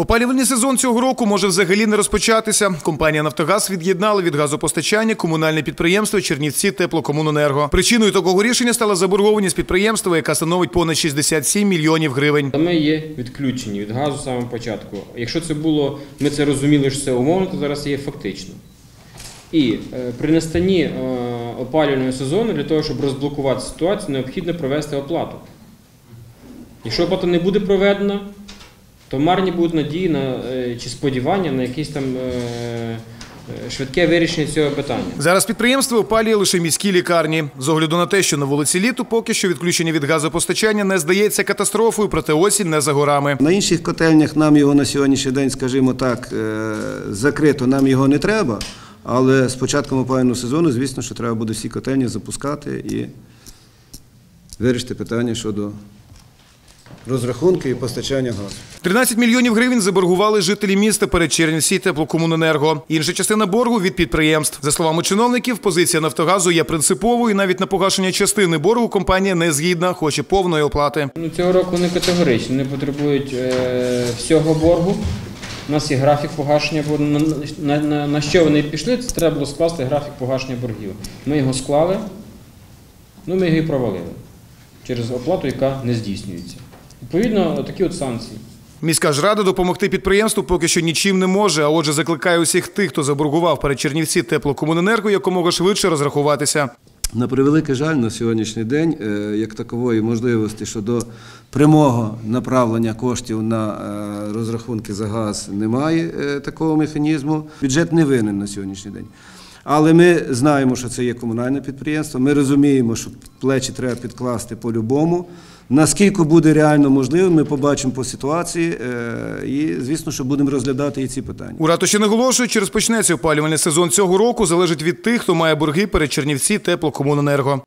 Опалювальний сезон цього року може взагалі не розпочатися. Компанія Нафтогаз від'єднала від газопостачання комунальне підприємство Чернівці Теплокомуненерго. Причиною такого рішення стала заборгованість підприємства, яка становить понад 67 мільйонів гривень. Ми є відключені від газу з самого початку. Якщо це було, ми це розуміли, що це умовно, то зараз є фактично. І е, при настанні е, опалювального сезону для того, щоб розблокувати ситуацію, необхідно провести оплату. Якщо оплата не буде проведена, то марні будуть надії на, е, чи сподівання на якесь там е, е, швидке вирішення цього питання. Зараз підприємство опалює лише міські лікарні. З огляду на те, що на вулиці літу поки що відключення від газопостачання не здається катастрофою, проте осінь не за горами. На інших котельнях нам його на сьогоднішній день, скажімо так, закрито, нам його не треба. Але з початком опалювального сезону, звісно, що треба буде всі котельні запускати і вирішити питання щодо розрахунки і постачання газу. 13 мільйонів гривень заборгували жителі міста перед Чернівці теплокомуненерго. Інша частина боргу від підприємств. За словами чиновників, позиція Нафтогазу є принциповою. і Навіть на погашення частини боргу компанія не згідна, хоче повної оплати. Ну, цього року вони категоричні, вони потребують е, всього боргу. У нас є графік погашення на, на, на що вони пішли, це треба було скласти графік погашення боргів. Ми його склали, ну ми його і провалили через оплату, яка не здійснюється. Відповідно, такі от санкції. Міська ж рада допомогти підприємству поки що нічим не може. А отже, закликає усіх тих, хто заборгував перед Чернівці теплокомуненерго, якомога швидше розрахуватися. На превеликий жаль, на сьогоднішній день, е, як такової можливості щодо прямого направлення коштів на е, розрахунки за газ немає е, такого механізму. Бюджет не винен на сьогоднішній день. Але ми знаємо, що це є комунальне підприємство. Ми розуміємо, що плечі треба підкласти по-любому. Наскільки буде реально можливо, ми побачимо по ситуації. е, І, звісно, що будемо розглядати і ці питання. У ратуші наголошує, чи розпочнеться опалювальний сезон цього року, залежить від тих, хто має борги перед Чернівці теплокомуненерго.